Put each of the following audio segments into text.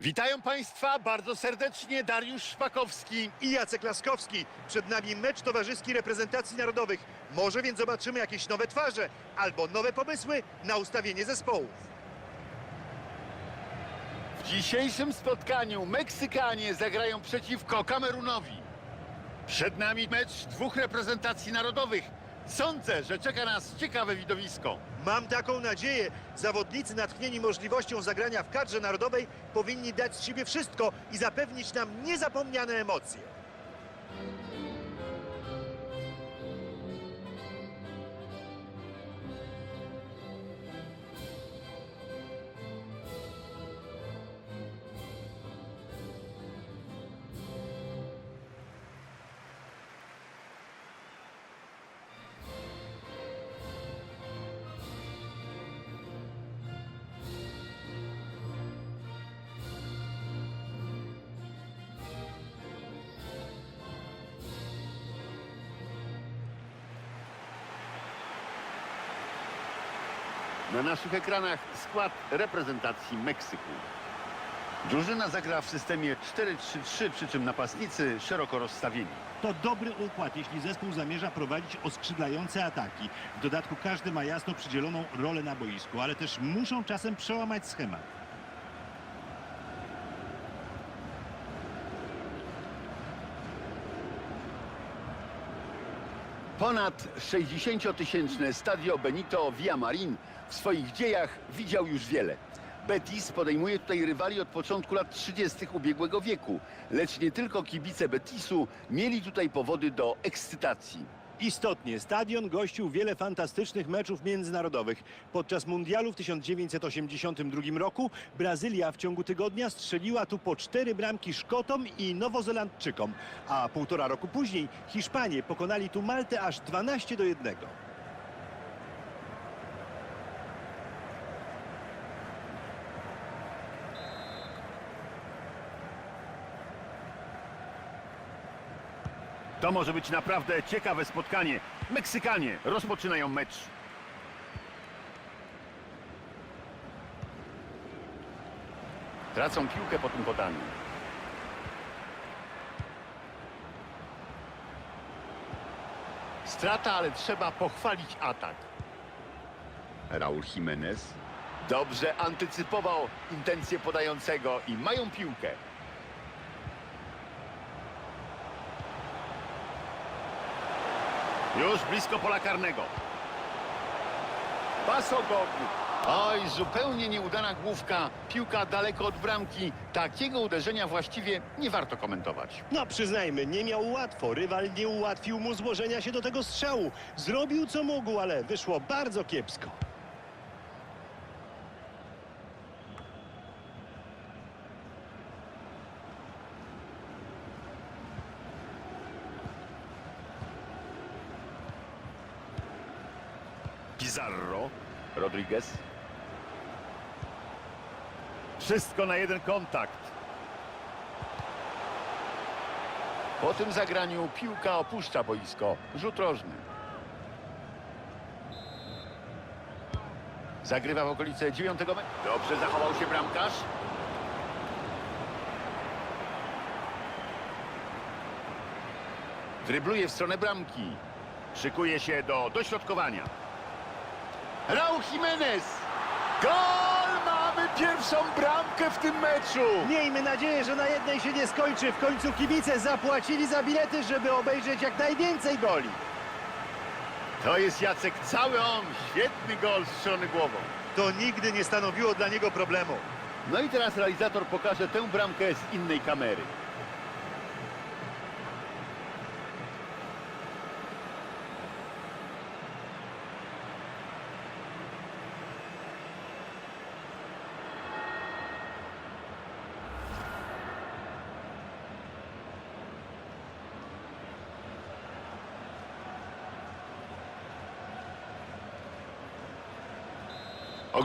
Witają Państwa bardzo serdecznie Dariusz Szpakowski. i Jacek Laskowski. Przed nami mecz towarzyski reprezentacji narodowych. Może więc zobaczymy jakieś nowe twarze albo nowe pomysły na ustawienie zespołów. W dzisiejszym spotkaniu Meksykanie zagrają przeciwko Kamerunowi. Przed nami mecz dwóch reprezentacji narodowych. Sądzę, że czeka nas ciekawe widowisko. Mam taką nadzieję. Zawodnicy natchnieni możliwością zagrania w kadrze narodowej powinni dać z siebie wszystko i zapewnić nam niezapomniane emocje. Na naszych ekranach skład reprezentacji Meksyku. Drużyna zagra w systemie 4-3-3, przy czym napastnicy szeroko rozstawieni. To dobry układ, jeśli zespół zamierza prowadzić oskrzydlające ataki. W dodatku każdy ma jasno przydzieloną rolę na boisku, ale też muszą czasem przełamać schemat. Ponad 60-tysięczne Stadio Benito Villamarin w swoich dziejach widział już wiele. Betis podejmuje tutaj rywali od początku lat 30. ubiegłego wieku, lecz nie tylko kibice Betisu mieli tutaj powody do ekscytacji. Istotnie, stadion gościł wiele fantastycznych meczów międzynarodowych. Podczas mundialu w 1982 roku Brazylia w ciągu tygodnia strzeliła tu po cztery bramki Szkotom i Nowozelandczykom, a półtora roku później Hiszpanie pokonali tu Maltę aż 12 do 1. To może być naprawdę ciekawe spotkanie. Meksykanie rozpoczynają mecz. Tracą piłkę po tym podaniu. Strata, ale trzeba pochwalić atak. Raul Jimenez dobrze antycypował intencje podającego i mają piłkę. Już blisko pola karnego. Pasogog. Oj, zupełnie nieudana główka. Piłka daleko od bramki. Takiego uderzenia właściwie nie warto komentować. No przyznajmy, nie miał łatwo. Rywal nie ułatwił mu złożenia się do tego strzału. Zrobił co mógł, ale wyszło bardzo kiepsko. Pizarro. Rodriguez. Wszystko na jeden kontakt. Po tym zagraniu piłka opuszcza boisko. Rzut rożny. Zagrywa w okolice dziewiątego metra. Dobrze zachował się bramkarz. Drybluje w stronę bramki. Szykuje się do dośrodkowania. Raul Jimenez! Gol! Mamy pierwszą bramkę w tym meczu! Miejmy nadzieję, że na jednej się nie skończy. W końcu kibice zapłacili za bilety, żeby obejrzeć jak najwięcej goli. To jest Jacek, cały on. Świetny gol strzelony głową. To nigdy nie stanowiło dla niego problemu. No i teraz realizator pokaże tę bramkę z innej kamery.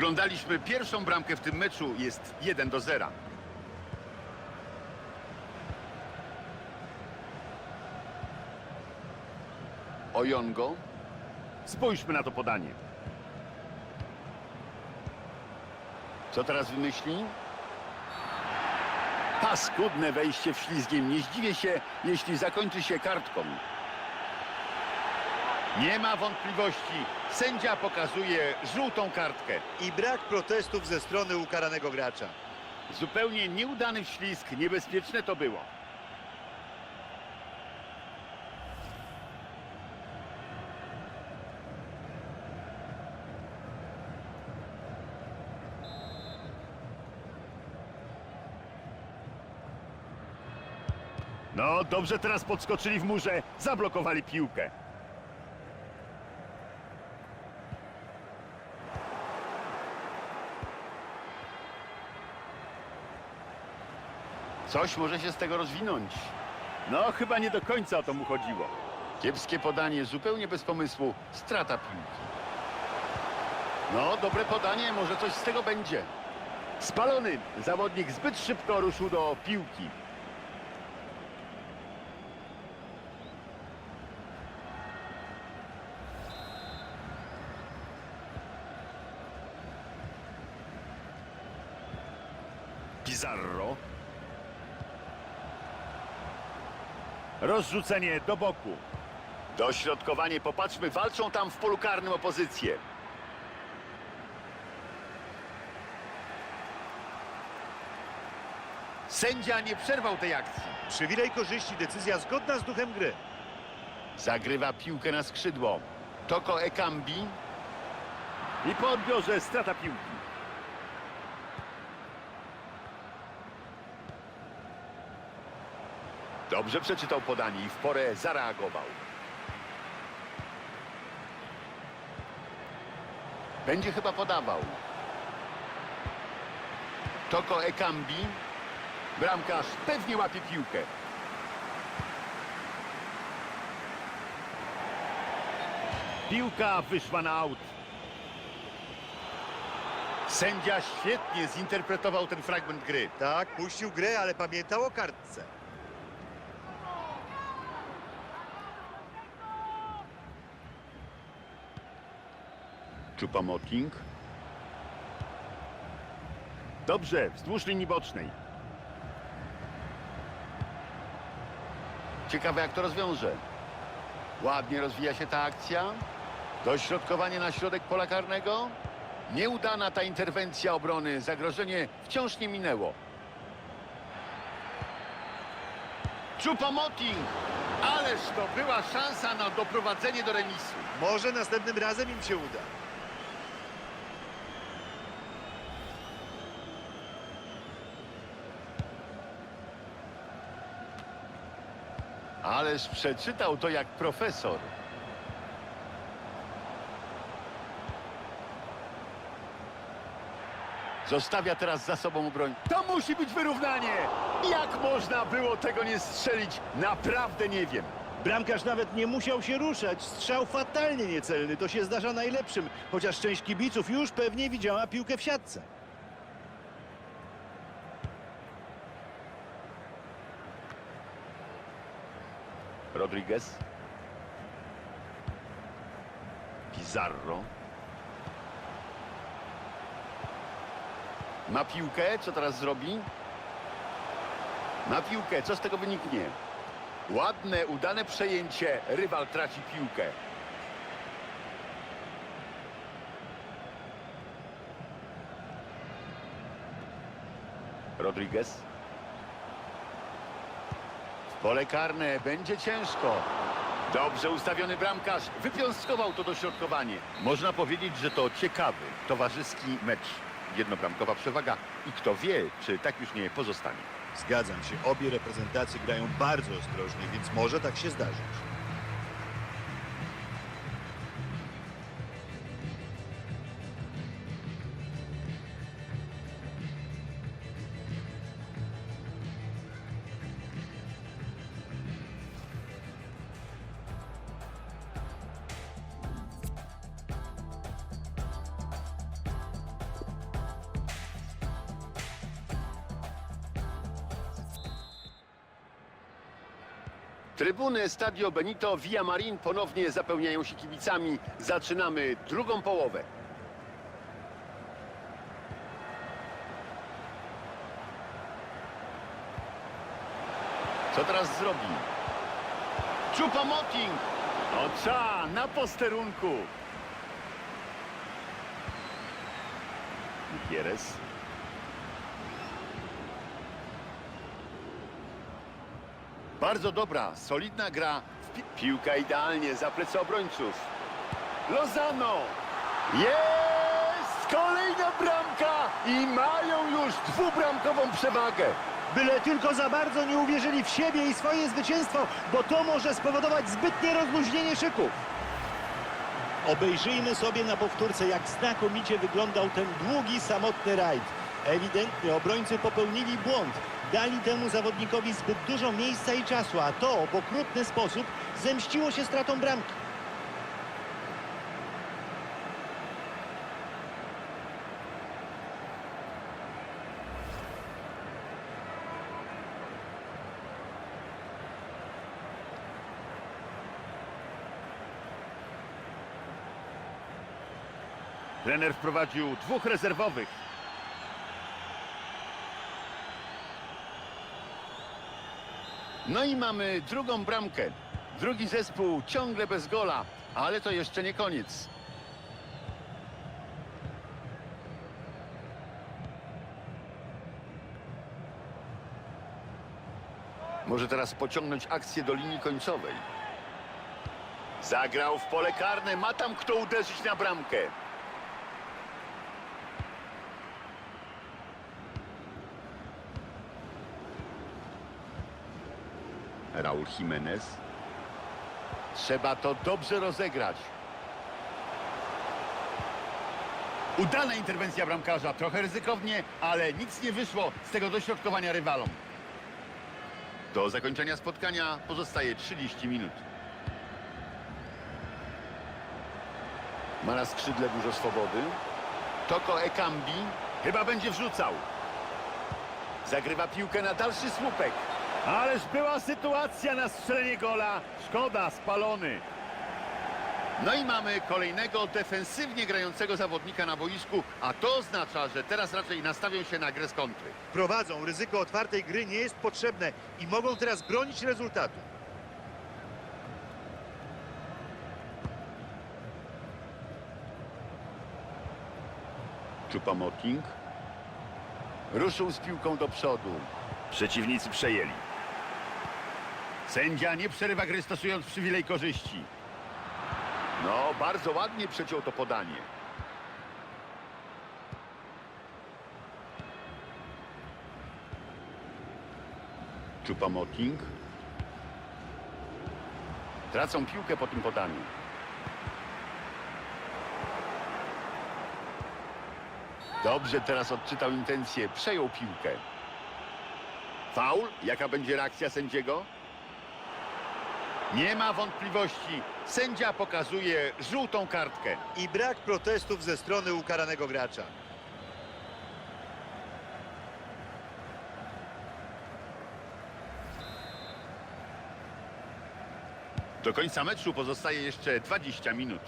Oglądaliśmy pierwszą bramkę w tym meczu. Jest 1 do 0. Ojongo. Spójrzmy na to podanie. Co teraz wymyśli? Paskudne wejście w ślizgiem. Nie zdziwię się, jeśli zakończy się kartką. Nie ma wątpliwości. Sędzia pokazuje żółtą kartkę. I brak protestów ze strony ukaranego gracza. Zupełnie nieudany ślizg. Niebezpieczne to było. No, dobrze teraz podskoczyli w murze, zablokowali piłkę. Coś może się z tego rozwinąć. No, chyba nie do końca o to mu chodziło. Kiepskie podanie, zupełnie bez pomysłu, strata piłki. No, dobre podanie, może coś z tego będzie. Spalony, zawodnik zbyt szybko ruszył do piłki. Pizarro. Rozrzucenie do boku. Dośrodkowanie, popatrzmy, walczą tam w polu karnym opozycję. Sędzia nie przerwał tej akcji. Przywilej korzyści, decyzja zgodna z duchem gry. Zagrywa piłkę na skrzydło. Toko Ekambi. I po odbiorze strata piłki. Dobrze przeczytał podanie i w porę zareagował. Będzie chyba podawał. Toko Ekambi. Bramkarz pewnie łapie piłkę. Piłka wyszła na aut. Sędzia świetnie zinterpretował ten fragment gry. Tak, puścił grę, ale pamiętał o kartce. Chupamoting. Dobrze, wzdłuż linii bocznej. Ciekawe jak to rozwiąże. Ładnie rozwija się ta akcja. Dośrodkowanie na środek pola karnego. Nieudana ta interwencja obrony. Zagrożenie wciąż nie minęło. Chupamoting! Ależ to była szansa na doprowadzenie do remisu. Może następnym razem im się uda. Ależ przeczytał to jak profesor. Zostawia teraz za sobą broń. To musi być wyrównanie! Jak można było tego nie strzelić? Naprawdę nie wiem. Bramkarz nawet nie musiał się ruszać. Strzał fatalnie niecelny. To się zdarza najlepszym. Chociaż część kibiców już pewnie widziała piłkę w siatce. Rodriguez. Pizarro. Ma piłkę, co teraz zrobi? Ma piłkę, co z tego wyniknie? Ładne, udane przejęcie, rywal traci piłkę. Rodriguez. Pole karne będzie ciężko. Dobrze ustawiony bramkarz wypiąstkował to dośrodkowanie. Można powiedzieć, że to ciekawy, towarzyski mecz. Jednobramkowa przewaga i kto wie, czy tak już nie pozostanie. Zgadzam się, obie reprezentacje grają bardzo ostrożnie, więc może tak się zdarzyć. Trybuny Stadio Benito Villamarin ponownie zapełniają się kibicami. Zaczynamy drugą połowę. Co teraz zrobi? Chupomoting! Oca na posterunku! Gutierrez. Bardzo dobra, solidna gra. Piłka idealnie za plecy obrońców. Lozano! Jest! Kolejna bramka! I mają już dwubramkową przewagę. Byle tylko za bardzo nie uwierzyli w siebie i swoje zwycięstwo, bo to może spowodować zbytnie rozluźnienie szyków. Obejrzyjmy sobie na powtórce, jak znakomicie wyglądał ten długi, samotny rajd. Ewidentnie obrońcy popełnili błąd. Dali temu zawodnikowi zbyt dużo miejsca i czasu, a to w okrutny sposób zemściło się stratą bramki. Trener wprowadził dwóch rezerwowych. No i mamy drugą bramkę. Drugi zespół ciągle bez gola, ale to jeszcze nie koniec. Może teraz pociągnąć akcję do linii końcowej. Zagrał w pole karne, ma tam kto uderzyć na bramkę. Raul Jimenez. Trzeba to dobrze rozegrać. Udana interwencja bramkarza, trochę ryzykownie, ale nic nie wyszło z tego dośrodkowania rywalom. Do zakończenia spotkania pozostaje 30 minut. Ma na skrzydle dużo swobody. Toko Ekambi chyba będzie wrzucał. Zagrywa piłkę na dalszy słupek. Ależ była sytuacja na strzelenie gola. Szkoda, spalony. No i mamy kolejnego defensywnie grającego zawodnika na boisku, a to oznacza, że teraz raczej nastawią się na grę z kontry. Prowadzą, ryzyko otwartej gry nie jest potrzebne i mogą teraz bronić rezultatu. Chupomoting. Ruszył z piłką do przodu. Przeciwnicy przejęli. Sędzia nie przerywa gry stosując przywilej korzyści. No, bardzo ładnie przeciął to podanie. Chupomoting. Tracą piłkę po tym podaniu. Dobrze teraz odczytał intencję, przejął piłkę. Faul? Jaka będzie reakcja sędziego? Nie ma wątpliwości. Sędzia pokazuje żółtą kartkę. I brak protestów ze strony ukaranego gracza. Do końca meczu pozostaje jeszcze 20 minut.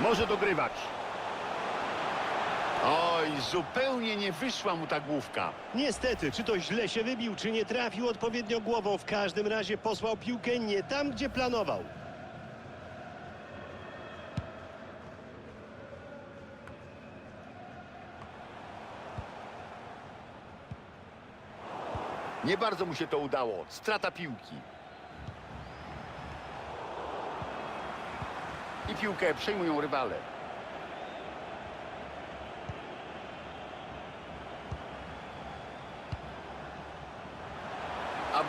Może dogrywać. Zupełnie nie wyszła mu ta główka. Niestety, czy to źle się wybił, czy nie trafił odpowiednio głową, w każdym razie posłał piłkę nie tam, gdzie planował. Nie bardzo mu się to udało. Strata piłki. I piłkę przejmują rywale.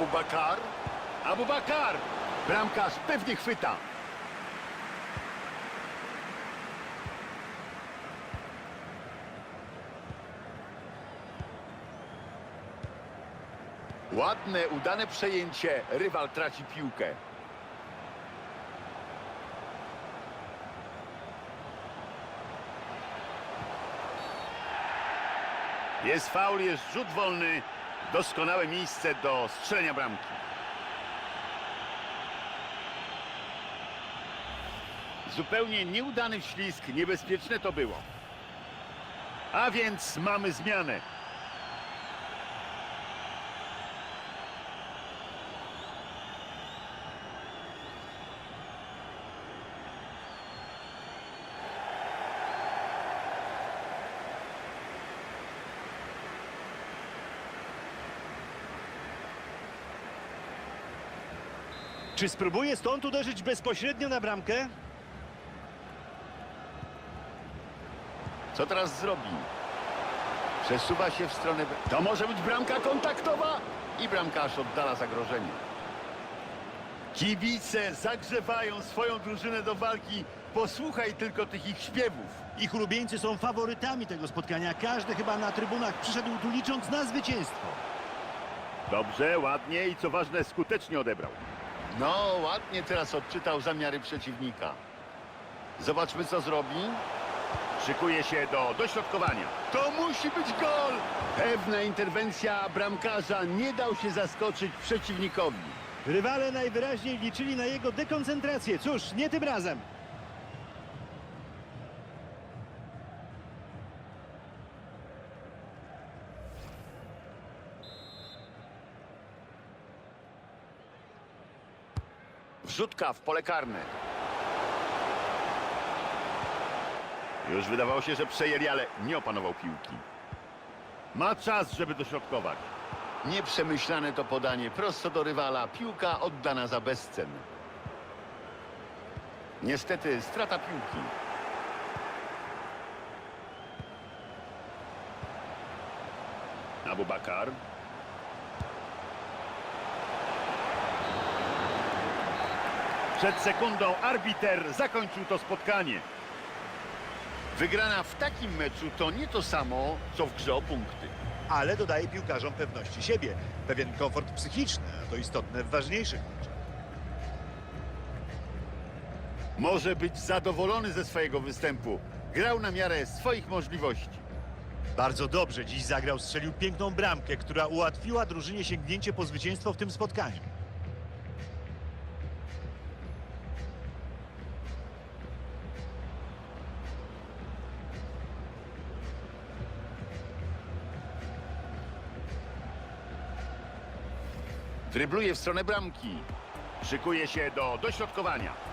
Abu Bakar. Abu Bakar. Bramkarz pewnie chwyta. Ładne, udane przejęcie. Rywal traci piłkę. Jest faul, jest rzut wolny. Doskonałe miejsce do strzelenia bramki. Zupełnie nieudany wślizg, niebezpieczne to było. A więc mamy zmianę. Czy spróbuje stąd uderzyć bezpośrednio na bramkę? Co teraz zrobi? Przesuwa się w stronę... To może być bramka kontaktowa? I bramkarz oddala zagrożenie. Kibice zagrzewają swoją drużynę do walki. Posłuchaj tylko tych ich śpiewów. Ich ulubieńcy są faworytami tego spotkania. Każdy chyba na trybunach przyszedł tu licząc na zwycięstwo. Dobrze, ładnie i co ważne, skutecznie odebrał. No, ładnie teraz odczytał zamiary przeciwnika. Zobaczmy, co zrobi. Szykuje się do dośrodkowania. To musi być gol! Pewna interwencja bramkarza nie dał się zaskoczyć przeciwnikowi. Rywale najwyraźniej liczyli na jego dekoncentrację. Cóż, nie tym razem. Wrzutka w pole karne. Już wydawało się, że przejęli, ale nie opanował piłki. Ma czas, żeby dośrodkować. Nieprzemyślane to podanie prosto do rywala. Piłka oddana za bezcen. Niestety strata piłki. Abu Bakar. Przed sekundą arbiter zakończył to spotkanie. Wygrana w takim meczu to nie to samo, co w grze o punkty. Ale dodaje piłkarzom pewności siebie. Pewien komfort psychiczny, a to istotne w ważniejszych meczach. Może być zadowolony ze swojego występu. Grał na miarę swoich możliwości. Bardzo dobrze dziś zagrał, strzelił piękną bramkę, która ułatwiła drużynie sięgnięcie po zwycięstwo w tym spotkaniu. Drybluje w stronę bramki. Szykuje się do dośrodkowania.